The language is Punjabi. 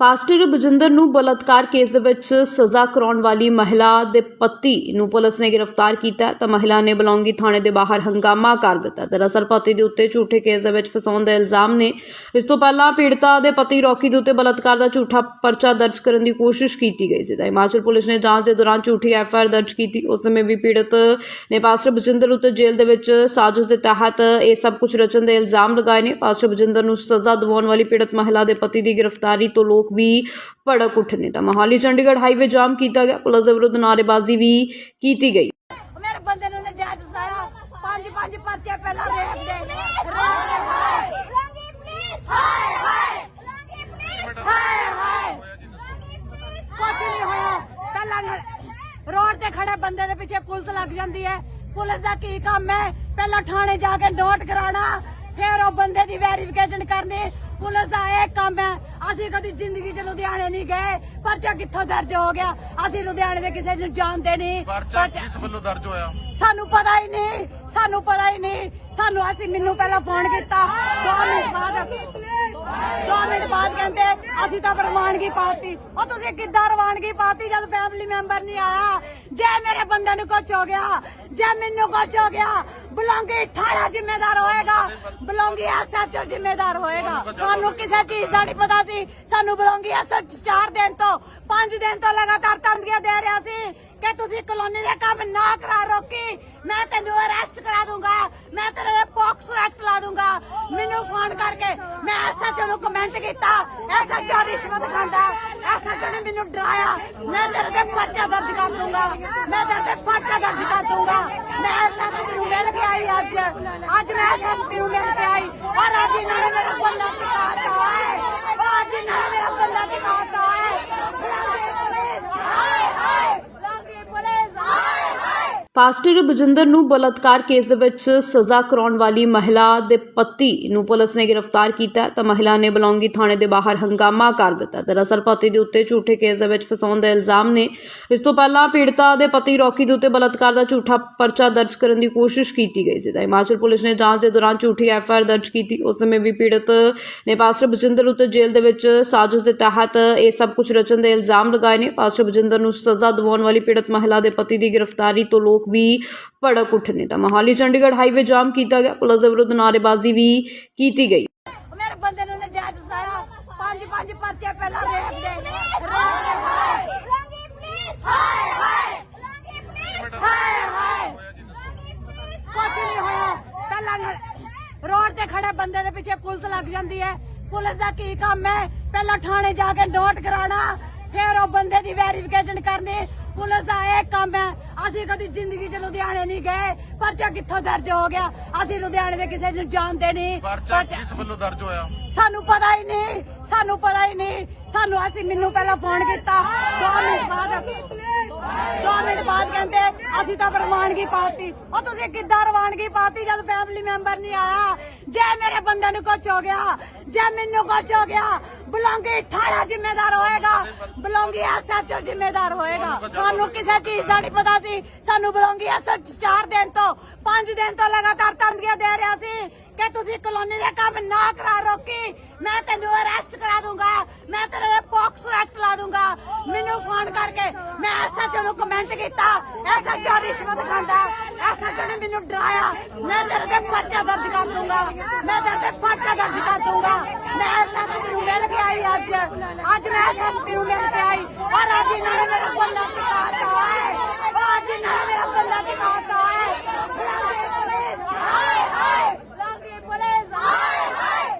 ਪਾਸਟਰ ਬਜਿੰਦਰ ਨੂੰ ਬਲਾਤਕਾਰ ਕੇਸ ਦੇ ਵਿੱਚ ਸਜ਼ਾ ਕਰਾਉਣ ਵਾਲੀ ਮਹਿਲਾ ਦੇ ਪਤੀ ਨੂੰ ਪੁਲਿਸ ਨੇ ਗ੍ਰਿਫਤਾਰ ਕੀਤਾ ਤਾਂ ਮਹਿਲਾ ਨੇ ਬਲੌਂਗੀ ਥਾਣੇ ਦੇ ਬਾਹਰ ਹੰਗਾਮਾ ਕਰ ਦਿੱਤਾ। ਦਰਅਸਲ ਪਤੀ ਦੇ ਉੱਤੇ ਝੂਠੇ ਕੇਸ ਦੇ ਵਿੱਚ ਫਸਾਉਣ ਦੇ ਇਲਜ਼ਾਮ ਨੇ। ਇਸ ਤੋਂ ਪਹਿਲਾਂ ਪੀੜਤਾ ਦੇ ਪਤੀ ਰੌਕੀ ਦੇ ਉੱਤੇ ਬਲਾਤਕਾਰ ਦਾ ਝੂਠਾ ਪਰਚਾ ਦਰਜ ਕਰਨ ਦੀ ਕੋਸ਼ਿਸ਼ ਕੀਤੀ ਗਈ ਸੀ। ਤਾਂ ਹਿਮਾਚਲ ਪੁਲਿਸ ਨੇ ਜਾਂਚ ਦੇ ਦੌਰਾਨ ਝੂਠੀ ਐਫ ਆਈ ਆਰ ਦਰਜ ਕੀਤੀ। ਉਸ ਸਮੇਂ ਵੀ ਪੀੜਤ ਨੇ ਪਾਸਟਰ ਬਜਿੰਦਰ ਉੱਤੇ ਜੇਲ੍ਹ ਦੇ ਵਿੱਚ ਸਾਜ਼ਿਸ਼ ਦੇ ਤਹਿਤ ਇਹ ਸਭ ਕੁਝ ਰਚਣ ਦੇ ਇਲਜ਼ਾਮ ਲਗਾਏ ਨੇ। ਪਾਸਟਰ ਬਜਿੰਦਰ ਨੂੰ ਸਜ਼ਾ ਦਿਵਾਉਣ ਵਾਲੀ ਪੀੜਤ ਮਹਿਲਾ ਦੇ ਪਤੀ ਦੀ ਗ੍ਰਿਫਤਾਰੀ ਤੋਂ ਲੋਕ ਵੀ ਭੜਕ ਉੱਠੇ ਤਾਂ ਮੋਹਾਲੀ ਚੰਡੀਗੜ੍ਹ ਹਾਈਵੇ ਜਾਮ ਕੀਤਾ ਗਿਆ। ਪੁਲਿਸ ਦੇ ਵਿਰੁੱਧ ਨਾਅਰੇਬਾਜ਼ੀ ਵੀ ਕੀਤੀ ਗਈ। ਮੇਰੇ ਬੰਦੇ ਨੂੰ ਨਜਾਇਜ਼ ਫਸਾਇਆ ਪੰਜ ਪੰਜ ਪਰਚੇ ਪਹਿਲਾਂ ਰੇਪ ਦੇ। ਰੇਪ ਦੇ ਹਾਏ ਹਾਏ ਹਾਏ ਹਾਏ ਕੁਛ ਨਹੀਂ ਹੋਇਆ ਪਹਿਲਾਂ ਰੋਡ ਤੇ ਖੜੇ ਬੰਦੇ ਦੇ ਪਿੱਛੇ ਪੁਲਿਸ ਲੱਗ ਜਾਂਦੀ ਹੈ। ਪੁਲਿਸ ਦਾ ਕੀ ਕੰਮ ਹੈ? ਪਹਿਲਾਂ ਥਾਣੇ ਜਾ ਕੇ ਡੋਟ ਕਰਾਉਣਾ, ਫਿਰ ਉਹ ਬੰਦੇ ਦੀ ਵੈਰੀਫਿਕੇਸ਼ਨ ਕਰਨੀ। ਪੁਲਿਸ ਦਾ ਇਹ ਕੰਮ ਹੈ। ਅਸੀਂ ਕਦੀ ਜ਼ਿੰਦਗੀ 'ਚ ਲੁਧਿਆਣੇ ਨਹੀਂ ਗਏ। ਪਰਚਾ ਕਿੱਥੋਂ ਦਰਜ ਹੋ ਗਿਆ? ਅਸੀਂ ਲੁਧਿਆਣੇ ਦੇ ਕਿਸੇ ਨੂੰ ਜਾਣਦੇ ਨਹੀਂ। ਪਰਚਾ ਕਿਸ ਵੱਲੋਂ ਦਰਜ ਹੋਇਆ? ਸਾਨੂੰ ਪਤਾ ਹੀ ਨਹੀਂ। ਸਾਨੂੰ ਪਤਾ ਹੀ ਨਹੀਂ। ਸਾਨੂੰ ਅਸੀਂ ਮੈਨੂੰ ਪਹਿਲਾਂ ਫੋਨ ਕੀਤਾ। 2 ਮਿੰਟ ਬਾਅਦ 2 ਮਿੰਟ ਬਾਅਦ ਕਹਿੰਦੇ ਅਸੀਂ ਤਾਂ ਪ੍ਰਵਾਨਗੀ ਪਾਤੀ। ਉਹ ਤੁਸੀਂ ਕਿੱਦਾਂ ਰਵਾਨਗੀ ਪਾਤੀ ਜਦ ਫੈਮਿਲੀ ਮੈਂਬਰ ਨਹੀਂ ਆਇਆ? ਜੇ ਮੇਰੇ ਬੰਦੇ ਨੂੰ ਕੁਝ ਹੋ ਗਿਆ ਜੇ ਮੈਨੂੰ ਕੁਝ ਹੋ ਗਿਆ ਬਲੌਂਗੀ ਠਾਣਾ ਜ਼ਿੰਮੇਦਾਰ ਹੋਏਗਾ। ਬਲੌਂਗੀ ਐਸਐਚਓ ਜ਼ਿੰਮੇਦਾਰ ਹੋਏਗਾ। ਸਾਨੂੰ ਕਿਸੇ ਚੀਜ਼ ਦਾ ਨਹੀਂ ਪਤਾ ਸੀ। ਸਾਨੂੰ ਬਲੌਂਗੀ ਐਸਐਚ 4 ਦਿਨ ਤੋਂ 5 ਦਿਨ ਤੋਂ ਲਗਾਤਾਰ ਧਮਕੀਆਂ ਦੇ ਰਿਹਾ ਸੀ ਕਿ ਤੁਸੀਂ ਕਲੋਨੀ ਦੇ ਕੰਮ ਨਾ ਕਰਾ ਰੋਕੀ। ਮੈਂ ਤੈਨੂੰ ਅਰੈਸਟ ਕਰਾ ਦੂੰਗਾ। ਮੈਂ ਤੇਰੇ ਪੌਕਸੋ ਐਕਟ ਲਾ ਦੂੰਗਾ। ਮੈਨੂੰ ਫੋਨ ਕਰਕੇ ਮੈਂ ਐਸਐਚਓ ਨੂੰ ਕਮੈਂਟ ਕੀਤਾ। ਐਸਐਚਓ ਰਿਸ਼ਵਤ ਖਾਂਦਾ ਐਸਐਚਓ ਨੇ ਮੈਨੂੰ ਡਰਾਇਆ। ਮੈਂ ਤੇਰੇ ਤੇ ਪਰਚਾ ਦਰਜ ਕਰ ਦੂੰਗਾ। ਮੈਂ ਤੇਰੇ ਤੇ ਪਰਚਾ ਦਰਜ ਕਰ ਦੂੰਗਾ ਮੈਂ ਐਸਐਚਓ ਨੂੰ ਮਿਲ ਕੇ ਆਈ ਅੱਜ ਅੱਜ ਮੈਂ ਐਸਐਚਓ ਨੂੰ ਮਿਲ ਕੇ ਆਈ ਔਰ ਅੱਜ ਇਹਨਾਂ ਨੇ ਮੇਰਾ ਬੰਦਾ ਟਿਕਾਤਾ ਹੈ ਅੱਜ ਇਹਨਾਂ ਨੇ ਮੇਰਾ ਬੰਦਾ ਟਿਕਾਤਾ ਹੈ ਹਾਏ ਹਾਏ ਲਾਂਗੇ ਪੁਲਿਸ ਹਾਏ ਹਾਏ ਪਾਸਟਰ ਬਜਿੰਦਰ ਨੂੰ ਬਲਾਤਕਾਰ ਕੇਸ ਦੇ ਵਿੱਚ ਸਜ਼ਾ ਕਰਾਉਣ ਵਾਲੀ ਮਹਿਲਾ ਦੇ ਪਤੀ ਨੂੰ ਪੁਲਿਸ ਨੇ ਗ੍ਰਿਫਤਾਰ ਕੀਤਾ ਤਾਂ ਮਹਿਲਾ ਨੇ ਬਲੌਂਗੀ ਥਾਣੇ ਦੇ ਬਾਹਰ ਹੰਗਾਮਾ ਕਰ ਦਿੱਤਾ ਦਰਅਸਲ ਪਤੀ ਦੇ ਉੱਤੇ ਝੂਠੇ ਕੇਸ ਦੇ ਵਿੱਚ ਫਸਾਉਣ ਦਾ ਇਲਜ਼ਾਮ ਨੇ। ਇਸ ਤੋਂ ਪਹਿਲਾਂ ਪੀੜਤਾ ਦੇ ਪਤੀ ਰੌਕੀ ਦੇ ਉੱਤੇ ਬਲਾਤਕਾਰ ਦਾ ਝੂਠਾ ਪਰਚਾ ਦਰਜ ਕਰਨ ਦੀ ਕੋਸ਼ਿਸ਼ ਕੀਤੀ ਗਈ ਸੀ। ਤਾਂ ਹਿਮਾਚਲ ਪੁਲਿਸ ਨੇ ਜਾਂਚ ਦੇ ਦੌਰਾਨ ਝੂਠੀ ਐਫ ਆਈ ਆਰ ਦਰਜ ਕੀਤੀ। ਉਸ ਸਮੇਂ ਵੀ ਪੀੜਤ ਨੇ ਪਾਸਟਰ ਬਜਿੰਦਰ ਉੱਤੇ ਜੇਲ੍ਹ ਦੇ ਵਿੱਚ ਸਾਜ਼ਿਸ਼ ਦੇ ਤਹਿਤ ਇਹ ਸਭ ਕੁਝ ਰਚਣ ਦੇ ਇਲਜ਼ਾਮ ਲਗਾਏ ਨੇ। ਪਾਸਟਰ ਬਜਿੰਦਰ ਨੂੰ ਸਜ਼ਾ ਦਿਵਾਉਣ ਵਾਲੀ ਪੀੜਤ ਮਹਿਲਾ ਦੇ ਪਤੀ ਦੀ ਗ੍ਰਿਫਤਾਰੀ ਤੋਂ ਲੋਕ ਵੀ ਭੜਕ ਉੱਠੇ ਨੇ ਤਾਂ ਮੋਹਾਲੀ ਚੰਡੀਗੜ੍ਹ ਹਾਈਵੇ ਜਾਮ ਕੀਤਾ ਗਿਆ। ਪੁਲਿਸ ਦੇ ਵਿਰੁੱਧ ਨਾਅਰੇਬਾਜ਼ੀ ਵੀ ਕੀਤੀ ਗਈ। ਮੇਰੇ ਬੰਦੇ ਨੂੰ ਨਜਾਇਜ਼ ਫਸਾਇਆ। ਪੰਜ ਪੰਜ ਪਰਚੇ ਪਹਿਲਾਂ ਰੇਪ ਦੇ ਰੇਪ ਦੇ ਹਾਏ ਹਾਏ। ਹਾਏ ਹਾਏ। ਹਾਏ ਕੁਛ ਨਹੀਂ ਹੋਇਆ। ਪਹਿਲਾਂ ਨ- ਰੋਡ ਤੇ ਖੜੇ ਬੰਦੇ ਦੇ ਪਿੱਛੇ ਪੁਲਿਸ ਲੱਗ ਜਾਂਦੀ ਹੈ। ਪੁਲਿਸ ਦਾ ਕੀ ਕੰਮ ਹੈ? ਪਹਿਲਾਂ ਥਾਣੇ ਜਾ ਕੇ ਫਿਰ ਉਹ ਬੰਦੇ ਦੀ ਵੈਰੀਫਿਕੇਸ਼ਨ ਕਰਨੀ ਪੁਲਿਸ ਦਾ ਇਹ ਕੰਮ ਹੈ। ਅਸੀਂ ਕਦੀ ਜ਼ਿੰਦਗੀ 'ਚ ਲੁਧਿਆਣੇ ਨਹੀਂ ਗਏ। ਪਰਚਾ ਕਿੱਥੋਂ ਦਰਜ ਹੋ ਗਿਆ? ਅਸੀਂ ਲੁਧਿਆਣੇ ਦੇ ਕਿਸੇ ਨੂੰ ਜਾਣਦੇ ਨਹੀਂ। ਪਰਚਾ ਕਿਸ ਵੱਲੋਂ ਦਰਜ ਹੋਇਆ? ਸਾਨੂੰ ਪਤਾ ਹੀ ਨਹੀਂ। ਸਾਨੂੰ ਪਤਾ ਹੀ ਨਹੀਂ। ਸਾਨੂੰ ਅਸੀਂ ਮੈਨੂੰ ਪਹਿਲਾਂ ਫੋਨ ਕੀਤਾ। 2 ਮਿੰਟ ਬਾਅਦ 2 ਮਿੰਟ ਬਾਅਦ ਕਹਿੰਦੇ ਅਸੀਂ ਤਾਂ ਪ੍ਰਵਾਨਗੀ ਪਾਤੀ। ਉਹ ਤੁਸੀਂ ਕਿੱਦਾਂ ਰਵਾਨਗੀ ਪਾਤੀ ਜਦ ਫੈਮਿਲੀ ਮੈਂਬਰ ਨਹੀਂ ਆਇਆ? ਜੇ ਮੇਰੇ ਬੰਦੇ ਨੂੰ ਕੁਝ ਹੋ ਗਿਆ ਜੇ ਮੈਨੂੰ ਕੁਝ ਹੋ ਗਿਆ ਬਲੌਂਗੀ ਠਾਣਾ ਜ਼ਿੰਮੇਦਾਰ ਹੋਏਗਾ। ਬਲੌਂਗੀ ਐਸਐਚਓ ਜ਼ਿੰਮੇਦਾਰ ਹੋਏਗਾ। ਸਾਨੂੰ ਕਿਸੇ ਚੀਜ਼ ਦਾ ਨਹੀਂ ਪਤਾ ਸੀ। ਸਾਨੂੰ ਬਲੌਂਗੀ ਐਸਐਚ 4 ਦਿਨ ਤੋਂ 5 ਦਿਨ ਤੋਂ ਲਗਾਤਾਰ ਧਮਕੀਆਂ ਦੇ ਰਿਹਾ ਸੀ ਕਿ ਤੁਸੀਂ ਕਲੋਨੀ ਦੇ ਕੰਮ ਨਾ ਕਰਾ ਰੋਕੀ। ਮੈਂ ਤੈਨੂੰ ਅਰੈਸਟ ਕਰਾ ਦੂੰਗਾ। ਮੈਂ ਤੇਰੇ ਤੇ ਐਕਟ ਲਾ ਦੂੰਗਾ। ਮੈਨੂੰ ਫੋਨ ਕਰਕੇ ਮੈਂ ਐਸਐਚਓ ਨੂੰ ਕਮੈਂਟ ਕੀਤਾ। ਐਸਐਚਓ ਰਿਸ਼ਵਤ ਖਾਂਦਾ। ਐਸਐਚਓ ਨੇ ਮੈਨੂੰ ਡਰਾਇਆ। ਮੈਂ ਤੇਰੇ ਤੇ ਪਰਚਾ ਦਰਜ ਕਰ ਦੂੰਗਾ। ਮੈਂ ਤੇਰੇ ਤੇ ਪਰਚਾ ਦਰਜ ਕਰ ਦੂੰਗਾ। ਮੈਂ आई आज आज मैं सबसे उलट के आई और आज इन्होंने मेरे को लटकाता है